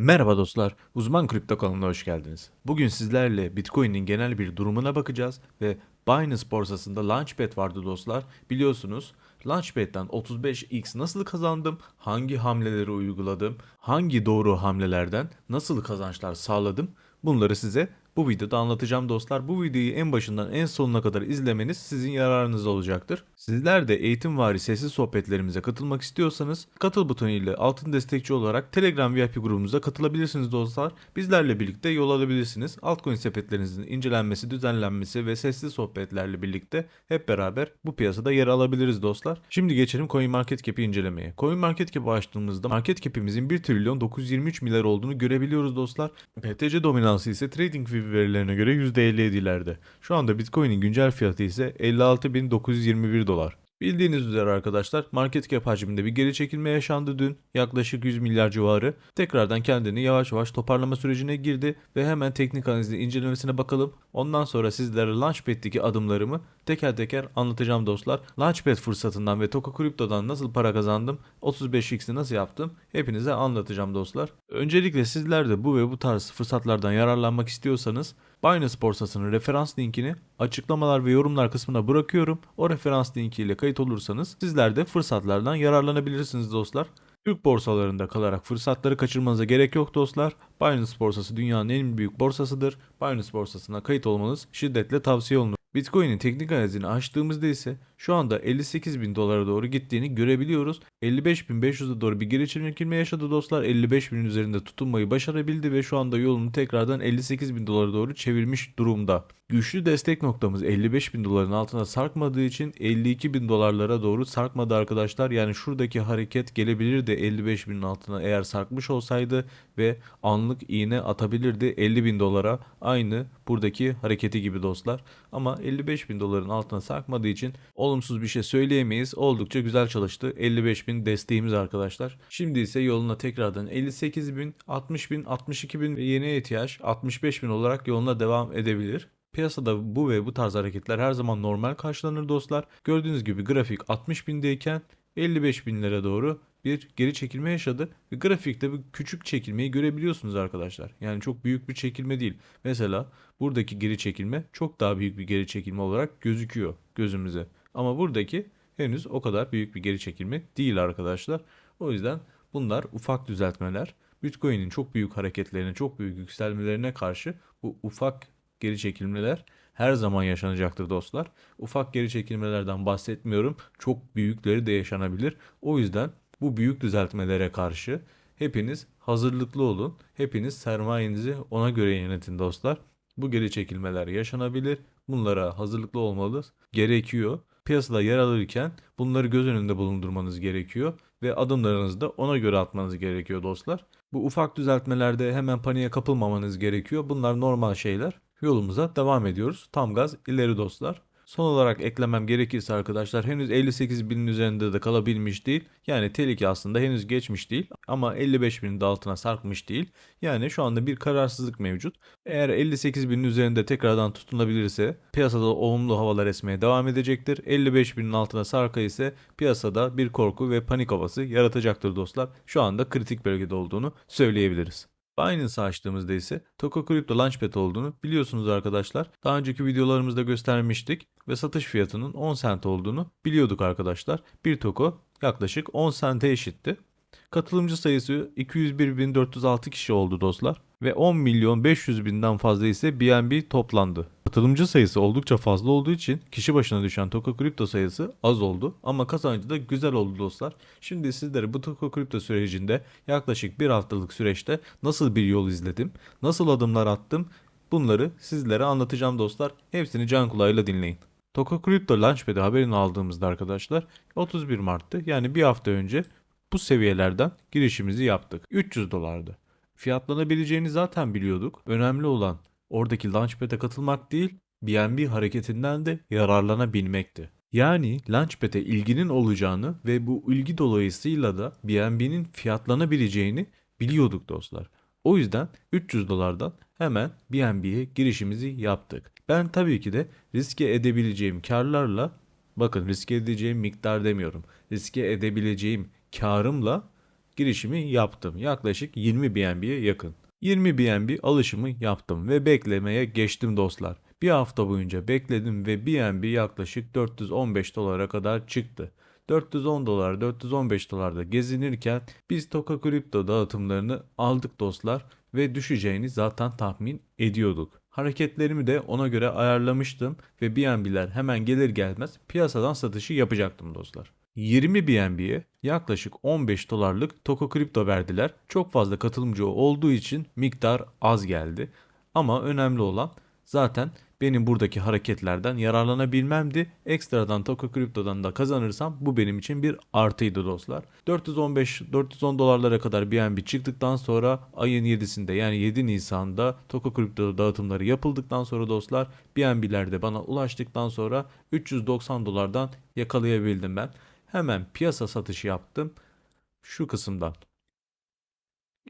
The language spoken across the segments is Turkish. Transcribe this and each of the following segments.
Merhaba dostlar, Uzman Kripto kanalına hoş geldiniz. Bugün sizlerle Bitcoin'in genel bir durumuna bakacağız ve Binance borsasında Launchpad vardı dostlar. Biliyorsunuz Launchpad'den 35x nasıl kazandım, hangi hamleleri uyguladım, hangi doğru hamlelerden nasıl kazançlar sağladım bunları size bu videoda anlatacağım dostlar. Bu videoyu en başından en sonuna kadar izlemeniz sizin yararınıza olacaktır. Sizler de eğitim vari sesli sohbetlerimize katılmak istiyorsanız katıl butonu ile altın destekçi olarak Telegram VIP grubumuza katılabilirsiniz dostlar. Bizlerle birlikte yol alabilirsiniz. Altcoin sepetlerinizin incelenmesi, düzenlenmesi ve sesli sohbetlerle birlikte hep beraber bu piyasada yer alabiliriz dostlar. Şimdi geçelim CoinMarketCap'i incelemeye. CoinMarketCap'i açtığımızda market cap'imizin 1 trilyon 923 milyar olduğunu görebiliyoruz dostlar. BTC dominansı ise TradingView verilerine göre %57'lerde. Şu anda Bitcoin'in güncel fiyatı ise 56.921 dolar. Bildiğiniz üzere arkadaşlar market cap hacminde bir geri çekilme yaşandı dün. Yaklaşık 100 milyar civarı. Tekrardan kendini yavaş yavaş toparlama sürecine girdi ve hemen teknik analizin incelemesine bakalım. Ondan sonra sizlere Launchpad'deki adımlarımı teker teker anlatacağım dostlar. Launchpad fırsatından ve Toka Crypto'dan nasıl para kazandım, 35x'i nasıl yaptım hepinize anlatacağım dostlar. Öncelikle sizler de bu ve bu tarz fırsatlardan yararlanmak istiyorsanız Binance borsasının referans linkini açıklamalar ve yorumlar kısmına bırakıyorum. O referans linkiyle kayıt olursanız sizler de fırsatlardan yararlanabilirsiniz dostlar. Türk borsalarında kalarak fırsatları kaçırmanıza gerek yok dostlar. Binance borsası dünyanın en büyük borsasıdır. Binance borsasına kayıt olmanız şiddetle tavsiye olunur. Bitcoin'in teknik analizini açtığımızda ise şu anda 58 bin dolara doğru gittiğini görebiliyoruz. 55.500'e doğru bir geri çekilme yaşadı dostlar. 55 bin üzerinde tutunmayı başarabildi ve şu anda yolunu tekrardan 58 bin dolara doğru çevirmiş durumda. Güçlü destek noktamız 55 bin doların altına sarkmadığı için 52 bin dolarlara doğru sarkmadı arkadaşlar. Yani şuradaki hareket gelebilirdi 55 binin altına eğer sarkmış olsaydı ve anlık iğne atabilirdi 50 bin dolara aynı buradaki hareketi gibi dostlar. Ama 55 bin doların altına sarkmadığı için olumsuz bir şey söyleyemeyiz. Oldukça güzel çalıştı. 55 bin desteğimiz arkadaşlar. Şimdi ise yoluna tekrardan 58 bin, 60 bin, 62 bin ve yeni ihtiyaç 65 bin olarak yoluna devam edebilir. Piyasada bu ve bu tarz hareketler her zaman normal karşılanır dostlar. Gördüğünüz gibi grafik 60 bindeyken 55 binlere doğru bir geri çekilme yaşadı. Ve grafikte bu küçük çekilmeyi görebiliyorsunuz arkadaşlar. Yani çok büyük bir çekilme değil. Mesela buradaki geri çekilme çok daha büyük bir geri çekilme olarak gözüküyor gözümüze. Ama buradaki henüz o kadar büyük bir geri çekilme değil arkadaşlar. O yüzden bunlar ufak düzeltmeler. Bitcoin'in çok büyük hareketlerine, çok büyük yükselmelerine karşı bu ufak geri çekilmeler her zaman yaşanacaktır dostlar. Ufak geri çekilmelerden bahsetmiyorum. Çok büyükleri de yaşanabilir. O yüzden bu büyük düzeltmelere karşı hepiniz hazırlıklı olun. Hepiniz sermayenizi ona göre yönetin dostlar. Bu geri çekilmeler yaşanabilir. Bunlara hazırlıklı olmanız gerekiyor. Piyasada yer alırken bunları göz önünde bulundurmanız gerekiyor ve adımlarınızı da ona göre atmanız gerekiyor dostlar. Bu ufak düzeltmelerde hemen paniğe kapılmamanız gerekiyor. Bunlar normal şeyler. Yolumuza devam ediyoruz. Tam gaz ileri dostlar. Son olarak eklemem gerekirse arkadaşlar henüz 58 binin üzerinde de kalabilmiş değil. Yani tehlike aslında henüz geçmiş değil ama 55 binin de altına sarkmış değil. Yani şu anda bir kararsızlık mevcut. Eğer 58 binin üzerinde tekrardan tutunabilirse piyasada olumlu havalar esmeye devam edecektir. 55 binin altına sarka ise piyasada bir korku ve panik havası yaratacaktır dostlar. Şu anda kritik bölgede olduğunu söyleyebiliriz. Binance açtığımızda ise Toko Crypto Launchpad olduğunu biliyorsunuz arkadaşlar. Daha önceki videolarımızda göstermiştik ve satış fiyatının 10 cent olduğunu biliyorduk arkadaşlar. Bir Toko yaklaşık 10 sente eşitti. Katılımcı sayısı 201.406 kişi oldu dostlar ve 10 milyon 500 binden fazla ise BNB toplandı. Katılımcı sayısı oldukça fazla olduğu için kişi başına düşen Toko Kripto sayısı az oldu ama kazancı da güzel oldu dostlar. Şimdi sizlere bu Toko Kripto sürecinde yaklaşık bir haftalık süreçte nasıl bir yol izledim, nasıl adımlar attım bunları sizlere anlatacağım dostlar. Hepsini can kulağıyla dinleyin. Toko Kripto Launchpad'i haberini aldığımızda arkadaşlar 31 Mart'tı yani bir hafta önce bu seviyelerden girişimizi yaptık. 300 dolardı. Fiyatlanabileceğini zaten biliyorduk. Önemli olan oradaki Launchpad'e katılmak değil, BNB hareketinden de yararlanabilmekti. Yani Launchpad'e ilginin olacağını ve bu ilgi dolayısıyla da BNB'nin fiyatlanabileceğini biliyorduk dostlar. O yüzden 300 dolardan hemen BNB'ye girişimizi yaptık. Ben tabii ki de riske edebileceğim karlarla bakın riske edeceğim miktar demiyorum. Riske edebileceğim karımla girişimi yaptım. Yaklaşık 20 BNB'ye yakın. 20 BNB alışımı yaptım ve beklemeye geçtim dostlar. Bir hafta boyunca bekledim ve BNB yaklaşık 415 dolara kadar çıktı. 410 dolar, 415 dolarda gezinirken biz Toka Kripto dağıtımlarını aldık dostlar ve düşeceğini zaten tahmin ediyorduk. Hareketlerimi de ona göre ayarlamıştım ve BNB'ler hemen gelir gelmez piyasadan satışı yapacaktım dostlar. 20 BNB'ye yaklaşık 15 dolarlık Toko Kripto verdiler. Çok fazla katılımcı olduğu için miktar az geldi. Ama önemli olan zaten benim buradaki hareketlerden yararlanabilmemdi. Ekstradan Toko Kripto'dan da kazanırsam bu benim için bir artıydı dostlar. 415-410 dolarlara kadar BNB çıktıktan sonra ayın 7'sinde yani 7 Nisan'da Toko Kripto dağıtımları yapıldıktan sonra dostlar BNB'ler de bana ulaştıktan sonra 390 dolardan yakalayabildim ben. Hemen piyasa satışı yaptım. Şu kısımdan.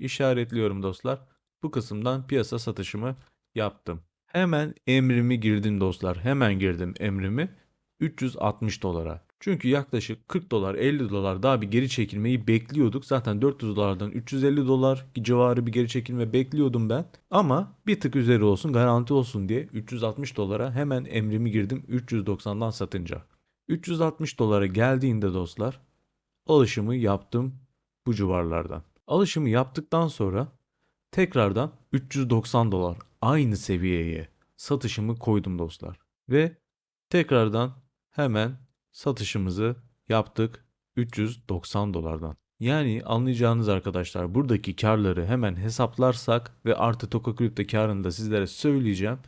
İşaretliyorum dostlar. Bu kısımdan piyasa satışımı yaptım. Hemen emrimi girdim dostlar. Hemen girdim emrimi 360 dolara. Çünkü yaklaşık 40 dolar 50 dolar daha bir geri çekilmeyi bekliyorduk. Zaten 400 dolardan 350 dolar civarı bir geri çekilme bekliyordum ben. Ama bir tık üzeri olsun garanti olsun diye 360 dolara hemen emrimi girdim 390'dan satınca. 360 dolara geldiğinde dostlar alışımı yaptım bu civarlardan. Alışımı yaptıktan sonra tekrardan 390 dolar aynı seviyeye satışımı koydum dostlar. Ve tekrardan hemen satışımızı yaptık 390 dolardan. Yani anlayacağınız arkadaşlar buradaki karları hemen hesaplarsak ve artı Toka Crypto karını da sizlere söyleyeceğim.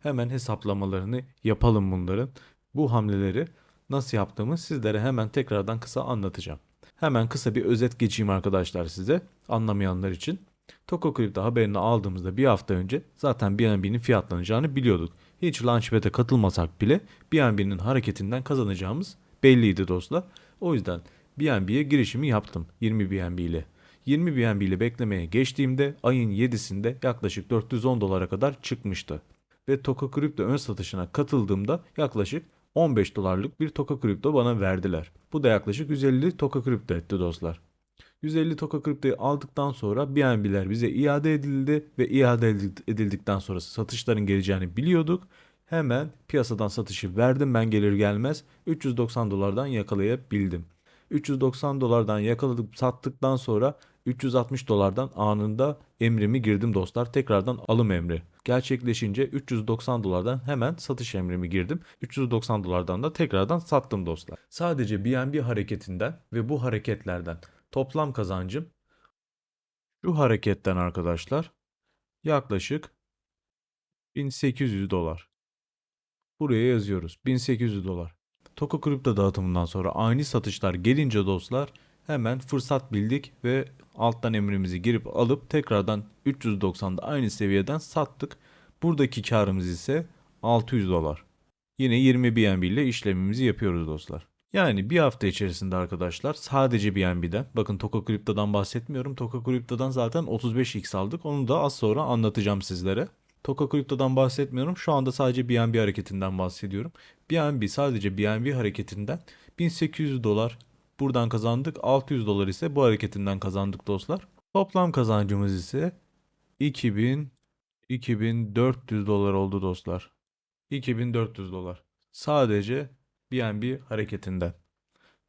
Hemen hesaplamalarını yapalım bunların. Bu hamleleri nasıl yaptığımı sizlere hemen tekrardan kısa anlatacağım. Hemen kısa bir özet geçeyim arkadaşlar size anlamayanlar için. Toko Crypto haberini aldığımızda bir hafta önce zaten BNB'nin fiyatlanacağını biliyorduk. Hiç Launchpad'e katılmasak bile BNB'nin hareketinden kazanacağımız belliydi dostlar. O yüzden BNB'ye girişimi yaptım 20 BNB ile. 20 BNB ile beklemeye geçtiğimde ayın 7'sinde yaklaşık 410 dolara kadar çıkmıştı. Ve Toko Crypto ön satışına katıldığımda yaklaşık 15 dolarlık bir Toka Kripto bana verdiler. Bu da yaklaşık 150 Toka Kripto etti dostlar. 150 Toka Kripto'yu aldıktan sonra BNB'ler bize iade edildi ve iade edildikten sonra satışların geleceğini biliyorduk. Hemen piyasadan satışı verdim ben gelir gelmez 390 dolardan yakalayabildim. 390 dolardan yakaladık sattıktan sonra 360 dolardan anında emrimi girdim dostlar. Tekrardan alım emri. Gerçekleşince 390 dolardan hemen satış emrimi girdim. 390 dolardan da tekrardan sattım dostlar. Sadece BNB hareketinden ve bu hareketlerden toplam kazancım şu hareketten arkadaşlar yaklaşık 1800 dolar. Buraya yazıyoruz. 1800 dolar. Toko Kripto dağıtımından sonra ani satışlar gelince dostlar hemen fırsat bildik ve alttan emrimizi girip alıp tekrardan 390'da aynı seviyeden sattık. Buradaki karımız ise 600 dolar. Yine 20 BNB ile işlemimizi yapıyoruz dostlar. Yani bir hafta içerisinde arkadaşlar sadece BNB'den bakın Toko Kripto'dan bahsetmiyorum. Toko Kripto'dan zaten 35x aldık. Onu da az sonra anlatacağım sizlere. Toko Kripto'dan bahsetmiyorum. Şu anda sadece BNB hareketinden bahsediyorum. BNB sadece BNB hareketinden 1800 dolar buradan kazandık. 600 dolar ise bu hareketinden kazandık dostlar. Toplam kazancımız ise 2000 2400 dolar oldu dostlar. 2400 dolar. Sadece BNB hareketinden.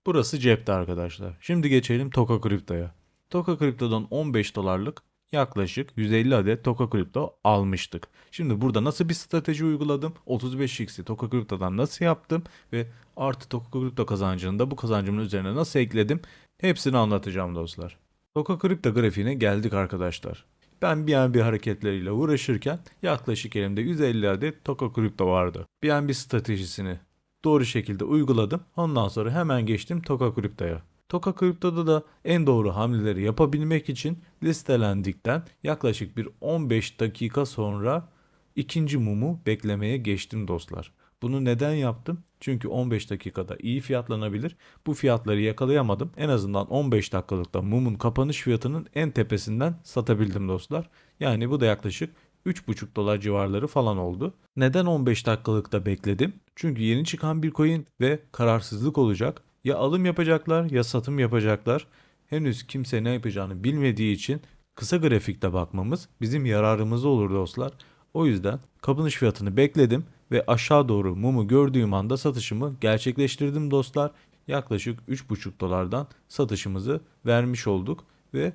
Burası cepte arkadaşlar. Şimdi geçelim Toka Kripto'ya. Toka Kripto'dan 15 dolarlık yaklaşık 150 adet Toka Kripto almıştık. Şimdi burada nasıl bir strateji uyguladım? 35x'i Toka Kripto'dan nasıl yaptım? Ve artı Toka Kripto kazancını da bu kazancımın üzerine nasıl ekledim? Hepsini anlatacağım dostlar. Toka Kripto grafiğine geldik arkadaşlar. Ben BNB hareketleriyle uğraşırken yaklaşık elimde 150 adet Toka Kripto vardı. BNB stratejisini doğru şekilde uyguladım. Ondan sonra hemen geçtim Toka Kripto'ya. Toka Kripto'da da en doğru hamleleri yapabilmek için listelendikten yaklaşık bir 15 dakika sonra ikinci mumu beklemeye geçtim dostlar. Bunu neden yaptım? Çünkü 15 dakikada iyi fiyatlanabilir. Bu fiyatları yakalayamadım. En azından 15 dakikalıkta mumun kapanış fiyatının en tepesinden satabildim dostlar. Yani bu da yaklaşık 3,5 dolar civarları falan oldu. Neden 15 dakikalıkta bekledim? Çünkü yeni çıkan bir coin ve kararsızlık olacak. Ya alım yapacaklar ya satım yapacaklar. henüz kimse ne yapacağını bilmediği için kısa grafikte bakmamız bizim yararımıza olur dostlar. O yüzden kapanış fiyatını bekledim ve aşağı doğru mumu gördüğüm anda satışımı gerçekleştirdim dostlar. Yaklaşık 3,5 dolardan satışımızı vermiş olduk ve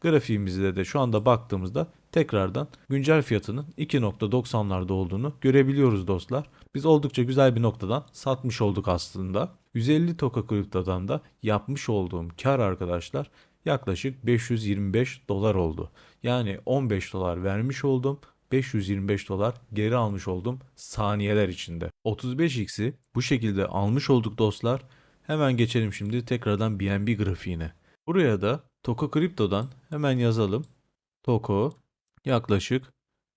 grafiğimizde de şu anda baktığımızda tekrardan güncel fiyatının 2.90'larda olduğunu görebiliyoruz dostlar. Biz oldukça güzel bir noktadan satmış olduk aslında. 150 Toka Kripto'dan da yapmış olduğum kar arkadaşlar yaklaşık 525 dolar oldu. Yani 15 dolar vermiş oldum. 525 dolar geri almış oldum saniyeler içinde. 35x'i bu şekilde almış olduk dostlar. Hemen geçelim şimdi tekrardan BNB grafiğine. Buraya da Toko Kripto'dan hemen yazalım. Toko yaklaşık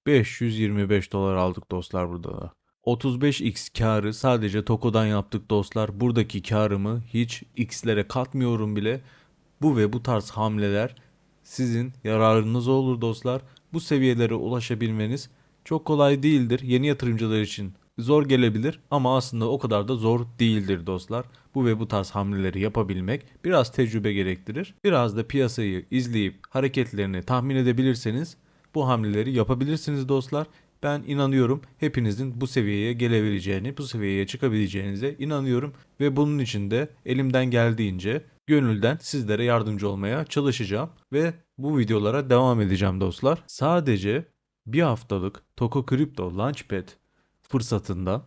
525 dolar aldık dostlar burada da. 35x karı sadece Toko'dan yaptık dostlar. Buradaki karımı hiç x'lere katmıyorum bile. Bu ve bu tarz hamleler sizin yararınıza olur dostlar. Bu seviyelere ulaşabilmeniz çok kolay değildir. Yeni yatırımcılar için zor gelebilir ama aslında o kadar da zor değildir dostlar. Bu ve bu tarz hamleleri yapabilmek biraz tecrübe gerektirir. Biraz da piyasayı izleyip hareketlerini tahmin edebilirseniz bu hamleleri yapabilirsiniz dostlar. Ben inanıyorum hepinizin bu seviyeye gelebileceğini, bu seviyeye çıkabileceğinize inanıyorum ve bunun için de elimden geldiğince gönülden sizlere yardımcı olmaya çalışacağım ve bu videolara devam edeceğim dostlar. Sadece bir haftalık Toko Crypto Launchpad fırsatından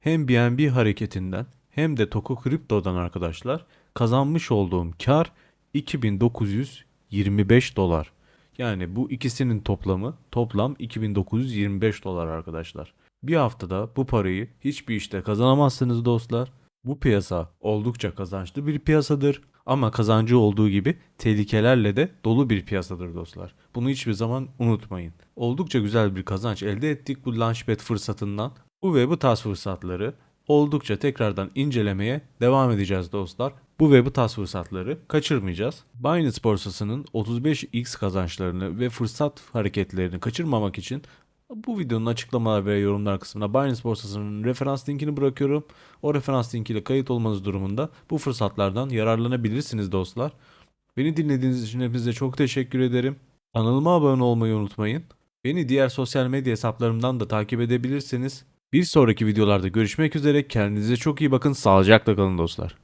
hem BNB hareketinden hem de Toko Crypto'dan arkadaşlar kazanmış olduğum kar 2925 dolar. Yani bu ikisinin toplamı toplam 2925 dolar arkadaşlar. Bir haftada bu parayı hiçbir işte kazanamazsınız dostlar. Bu piyasa oldukça kazançlı bir piyasadır ama kazancı olduğu gibi tehlikelerle de dolu bir piyasadır dostlar. Bunu hiçbir zaman unutmayın. Oldukça güzel bir kazanç elde ettik bu Launchpad fırsatından. Bu ve bu tarz fırsatları oldukça tekrardan incelemeye devam edeceğiz dostlar. Bu ve bu tarz fırsatları kaçırmayacağız. Binance borsasının 35x kazançlarını ve fırsat hareketlerini kaçırmamak için bu videonun açıklamalar ve yorumlar kısmına Binance borsasının referans linkini bırakıyorum. O referans linkiyle kayıt olmanız durumunda bu fırsatlardan yararlanabilirsiniz dostlar. Beni dinlediğiniz için hepinize çok teşekkür ederim. Kanalıma abone olmayı unutmayın. Beni diğer sosyal medya hesaplarımdan da takip edebilirsiniz. Bir sonraki videolarda görüşmek üzere. Kendinize çok iyi bakın. Sağlıcakla kalın dostlar.